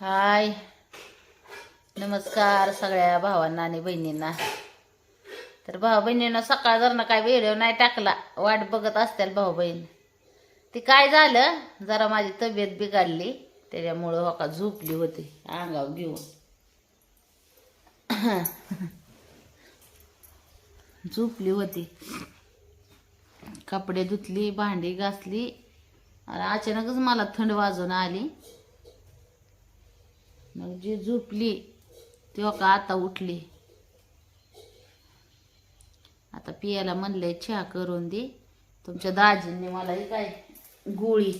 हाय. नमस्कार सगळ्या भावांना आणि बहिणींना. तर भाऊ बहिणींना सकाळ जर काय व्हिडिओ नाही टाकला वाट बघत असतील भाऊ बहीण ती काय झालं जरा माझी तब्येत बिघडली त्याच्यामुळं हो का झोपली होती अंगावर घेऊन. झोपली होती. कपडे धुतली भांडी घासली अचानकच मला थंड वाजून आली. मग जी झोपली तेव्हा का आता उठली? आता पियाला म्हणलंय चहा करून दे. तुमच्या दाजींनी मला ही काय गोळी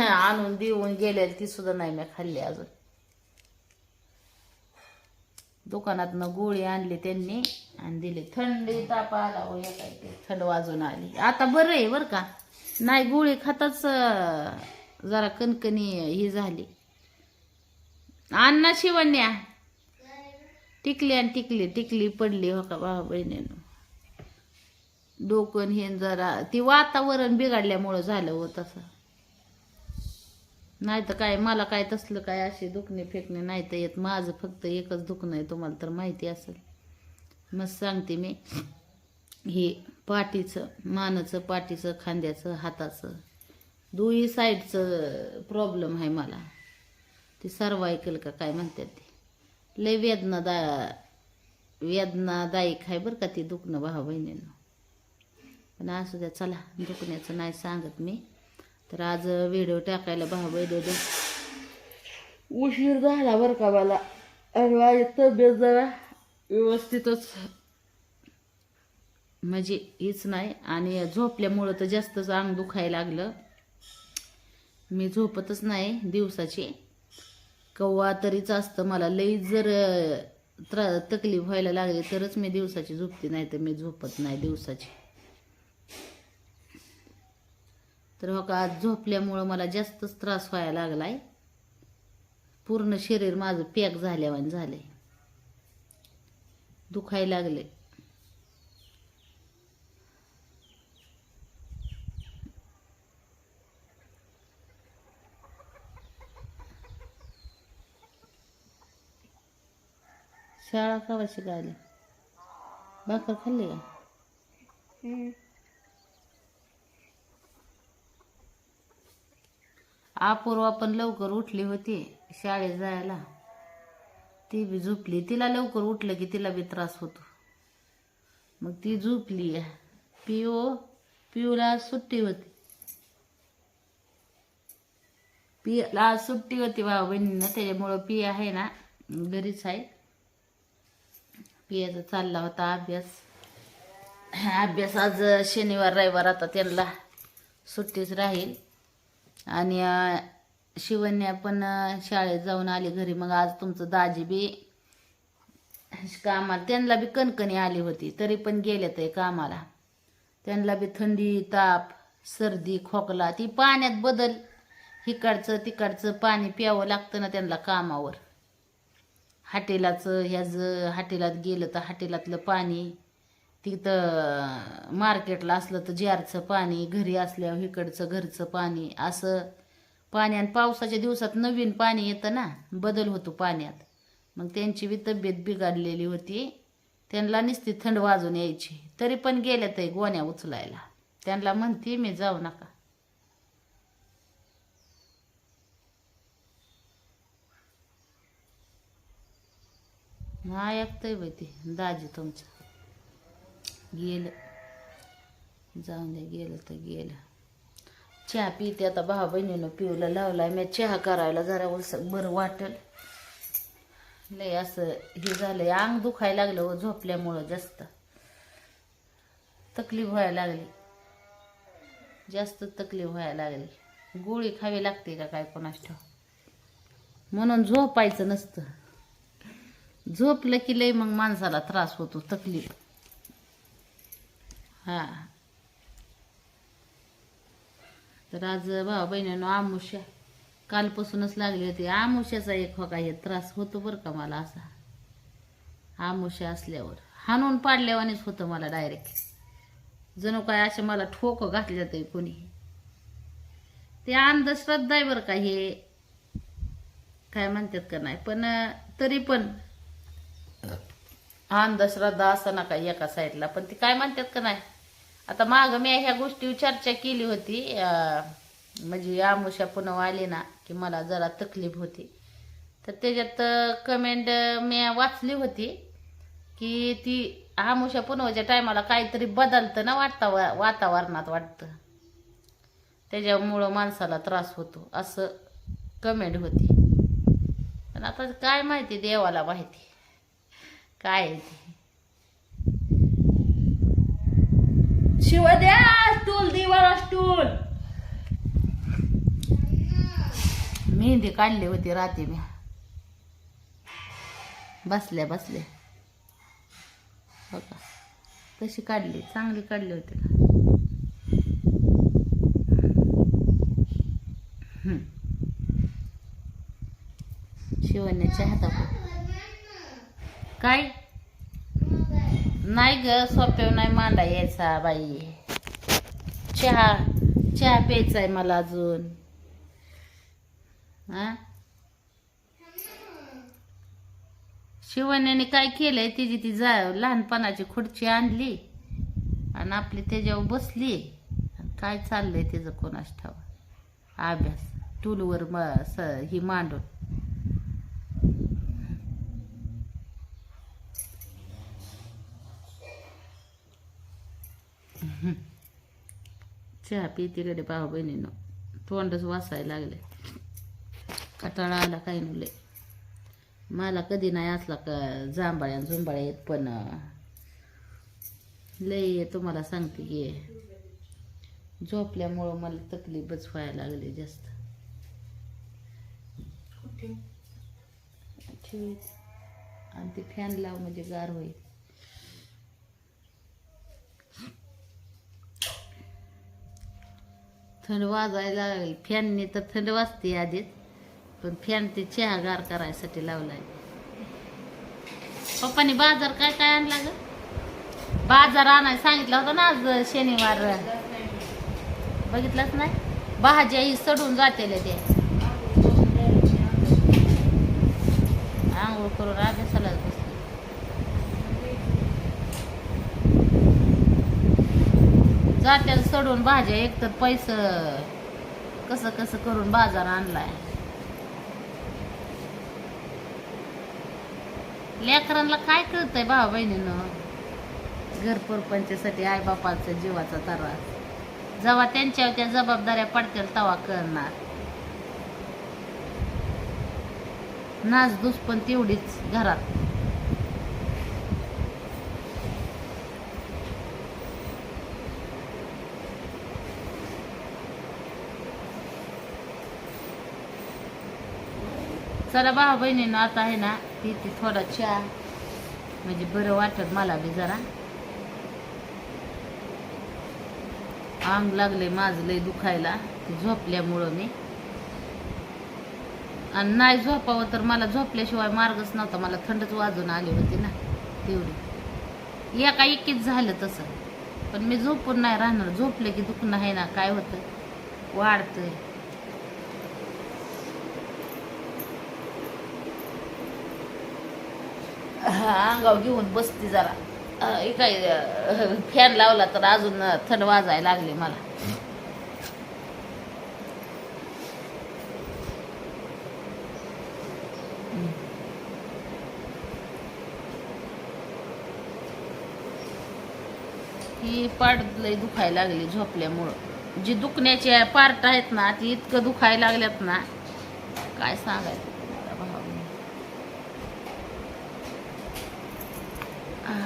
आणून देऊन गेले ती सुद्धा नाही मी खाल्ली अजून. दुकानातनं गोळी आणली त्यांनी आणि दिली. थंडी ताप आला हो काय ते थंड वाजून आली. आता बरं आहे बरं का. नाही गोळी खाताच जरा कणकणी ही झाली. अन्ना शिवण्या. टिकली आणि टिकली टिकली पडली हो का भावा बहिणीनं. डोकं हे जरा ती वातावरण बिघडल्यामुळं झालं हो तसं. नाही तर काय मला काय तसलं काय असे दुखणे फेकणे नाही तर येत. माझं फक्त एकच दुखणं आहे तुम्हाला तर माहिती असेल. मग सांगते मी हे पाठीचं मानाचं पाठीचं खांद्याचं हाताचं दोन्ही साईडचं प्रॉब्लेम आहे मला. ते सर्वायकल का काय म्हणतात ते? लय वेदनादा वेदनादायक आहे बरं का ती दुखणं भावा बहिणीनं. पण असू द्या चला दुखण्याचं नाही सांगत मी. तर आज व्हिडिओ टाकायला भाऊ बहिणी उशीर झाला बरं का मला. आणि माझी तब्येत जरा व्यवस्थितच. म्हणजे हीच नाही आणि झोपल्यामुळं तर जास्तच अंग दुखायला लागलं. मी झोपतच नाही दिवसाची. कव्वा तरीच असतं मला. लई जर त्रा तकलीफ व्हायला लागली तरच मी दिवसाची झोपते नाही तर मी झोपत नाही दिवसाची. तर हो का आज झोपल्यामुळं मला जास्तच त्रास व्हायला लागला आहे पूर्ण शरीर माझं पॅक झाल्यावान झालंय. दुखायला लागले शाळा कवा शिकायला भाकर खाल्ली का अपूर्वा पण लवकर उठली होती शाळेत जायला. ती बी झोपली. तिला लवकर उठलं की तिला बी त्रास होतो. मग ती झोपली. पिओ पिऊला आज सुट्टी होती. पियाला आज सुट्टी होती भाऊ बहिणीनं. त्याच्यामुळं पिया आहे ना घरीच आहे. पियाचा चालला होता अभ्यास. अभ्यास आज शनिवार रविवार आता त्यांना सुट्टीच राहील. आणि शिवन्या शिवण्या पण शाळेत जाऊन आली घरी. मग आज तुमचं दाजी बी कामाला त्यांना बी कणकणी आली होती. तरी पण गेले ते कामाला. त्यांना बी थंडी ताप सर्दी खोकला ती पाण्यात बदल. इकडचं तिकडचं पाणी प्यावं लागतं ना त्यांना कामावर. हाटेलाचं ह्याचं हाटेलात गेलं तर हाटेलातलं पाणी तिथं मार्केटला असलं तर जारचं पाणी घरी असल्यावर इकडचं घरचं पाणी असं पाणी. आणि पावसाच्या दिवसात नवीन पाणी येतं ना बदल होतो पाण्यात. मग त्यांची बी तब्येत बिघडलेली होती. त्यांना नुसती थंड वाजून यायची. तरी पण गेल्या ते गोण्या उचलायला. त्यांना म्हणते मी जाऊ नका. नाही ऐकतंय बाई ते दाजी तुमचं गेलं. जाऊन दे गेलं तर गेलं. चहा पिते आता भाऊ बहिणीनं पिऊला लावलाय. मी चहा करायला जरा उलस बरं वाटेल. लय असं हे झालंय अंग दुखायला लागलं व झोपल्यामुळं जास्त. तकलीफ व्हायला लागली. जास्त तकलीफ व्हायला लागली. गोळी खावी लागते का काय कोणास ठेव म्हणून झोपायचं नसतं. झोपलं की लय मग माणसाला त्रास होतो तकलीफ. हा. तर आज भाऊ बहिणीनं आमुष्या. कालपासूनच लागली होती. आमुष्याचा एक होका हे त्रास होतो बरं का मला असा. आमुष्या असल्यावर. हाणून पाडल्यावानेच होतं मला डायरेक्ट जणू काय असे मला ठोक घातल्या जाते कोणी. ते अंधश्रद्धा आहे बरं का हे. काय म्हणतात का नाही पण तरी पण अंधश्रद्धा असं नका एका साईडला. पण ती काय म्हणतात का नाही? आता माग मी ह्या गोष्टीवर चर्चा केली होती म्हणजे आमुषा पुन्हा आली ना की मला जरा तकलीफ होती. तर त्याच्यात कमेंट मी वाचली होती की ती आमुषा पुनवाच्या टायमाला काहीतरी बदलतं ना वाटतं वातावरणात वाटतं. त्याच्यामुळं माणसाला त्रास होतो असं कमेंट होती. पण आता काय माहिती देवाला माहिती. काय आहे ते? शिवद्या स्टूल दिवाळा स्टूल मेहंदी काढली होती रात्री मी. बसल्या बसल्या. हो तशी काढली? चांगली काढली होती का? शिवण्याच्या हातावर काय? नाही ग सोप्यावर नाही मांडा यायचा बाई. चहा चहा प्यायचा आहे मला अजून. हा शिवण्याने काय केलंय तिची ती जा लहानपणाची खुर्ची आणली आणि आपली त्याच्यावर बसली. आणि काय चाललंय तिचं कोणास ठाव अभ्यास. टूलवर म स ही मांडून. चहा पिते कडे भाऊ बहिणीनं? तोंडच वासायला लागले. कटाळा आला काही नुले मला कधी नाही असला का जांभळ्या झुंबाळ्या येत पण लय तुम्हाला सांगते की झोपल्यामुळं मला तकलीफच व्हायला लागली जास्त. आणि ते फॅन लाव म्हणजे गार होईल. थंड वाजायला लागली. फॅनने तर थंड वाजते आधीच पण फॅन ते चहा गार करायसाठी लावलाय. पप्पानी बाजार काय काय आणला ग? बाजार आणाय सांगितलं होतं ना आज शनिवार. बघितलंच नाही? भाज्या ही सडून जाते ते. आंघोळ करून अभ्यासाला बसले जात्याला सडून भाज्या एक तर पैस कसं कसं करून बाजार आणलाय. लेकरांना काय कळतंय भाऊ बहिणीनं? घर परपंचासाठी आई बापाचा जीवाचा त्रास जेव्हा त्यांच्या त्या जबाबदाऱ्या पडतील तेव्हा कळणार. नाच दुस पण तेवढीच घरात. चला भाऊ बहिणीनं आता आहे ना ती थोडा चहा. म्हणजे बरं वाटत मला बी जरा. अंग लागले माझं लय दुखायला झोपल्यामुळं मी. आणि नाही झोपावं तर मला झोपल्याशिवाय मार्गच नव्हता मला थंडच वाजून आली होती ना तेवढी. एका एकीच झालं तसं. पण मी झोपून नाही राहणार झोपलं की दुखणं आहे ना काय होतं? वाढतंय. अंगावर घेऊन बसती जरा. काय फॅन लावला तर अजून थंड वाजायला लागले मला. ही पाठ लय दुखायला लागली झोपल्यामुळं. जी दुखण्याची पार्ट आहेत ना ती इतकं दुखायला लागल्यात ना काय सांगायचं तुम्हाला भावांनो. आ,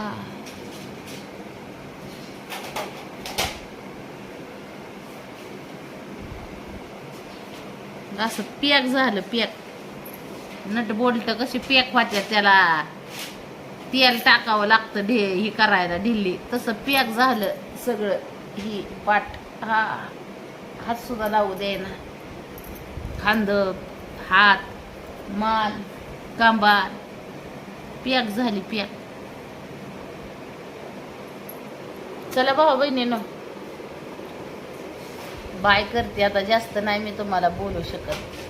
आ. असं पॅक झालं पॅक नट बोलतं कशी पॅक व्हायच्या त्याला. तेल टाकावं लागतं ढे ही करायला ढिल्ली. तसं पॅक झालं सगळं ही पाठ. हा हात सुद्धा लावू दे ना खांद हात मान कांबार. पॅक झाली पॅक चला भाऊ बहिणीनं. बाय करते आता जास्त नाही मी तुम्हाला बोलू शकत.